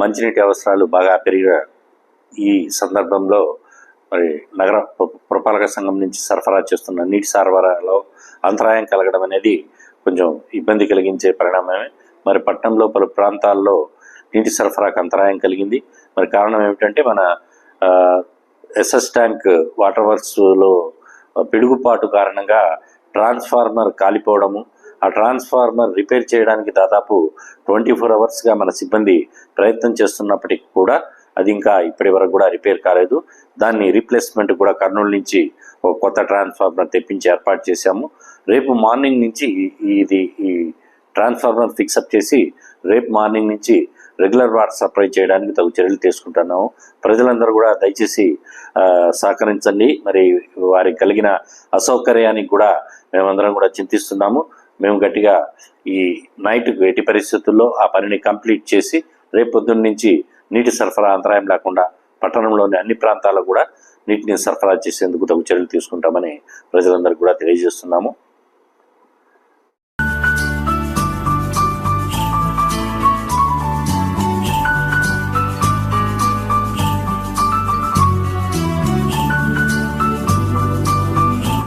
మంచినీటి అవసరాలు బాగా పెరిగిన ఈ సందర్భంలో మరి నగర పురపాలక సంఘం నుంచి సరఫరా చేస్తున్న నీటి సరఫరాలో అంతరాయం కలగడం అనేది కొంచెం ఇబ్బంది కలిగించే పరిణామమే. మరి పట్టణంలో పలు ప్రాంతాల్లో నీటి సరఫరాకు అంతరాయం కలిగింది. మరి కారణం ఏమిటంటే మన ఎస్ఎస్ ట్యాంక్ వాటర్ వర్క్స్లో పిడుగుపాటు కారణంగా ట్రాన్స్ఫార్మర్ కాలిపోవడము ఆ ట్రాన్స్ఫార్మర్ రిపేర్ చేయడానికి దాదాపు ట్వంటీ ఫోర్ అవర్స్గా మన సిబ్బంది ప్రయత్నం చేస్తున్నప్పటికీ కూడా అది ఇంకా ఇప్పటి వరకు కూడా రిపేర్ కాలేదు. దాన్ని రీప్లేస్మెంట్ కూడా కర్నూలు నుంచి ఒక కొత్త ట్రాన్స్ఫార్మర్ తెప్పించి ఏర్పాటు చేశాము. రేపు మార్నింగ్ నుంచి ఇది ఈ ట్రాన్స్ఫార్మర్ ఫిక్సప్ చేసి రేపు మార్నింగ్ నుంచి రెగ్యులర్ వాటర్ సప్లై చేయడానికి తగు చర్యలు తీసుకుంటున్నాము. ప్రజలందరూ కూడా దయచేసి సహకరించండి. మరి వారికి కలిగిన అసౌకర్యానికి కూడా మేమందరం కూడా చింతిస్తున్నాము. మేము గట్టిగా ఈ నైట్ ఎట్టి పరిస్థితుల్లో ఆ పనిని కంప్లీట్ చేసి రేపు పొద్దున్న నుంచి నీటి సరఫరా అంతరాయం లేకుండా పట్టణంలోని అన్ని ప్రాంతాలకు కూడా నీటిని సరఫరా చేసేందుకు తగు చర్యలు తీసుకుంటామని ప్రజలందరికీ కూడా తెలియజేస్తున్నాము.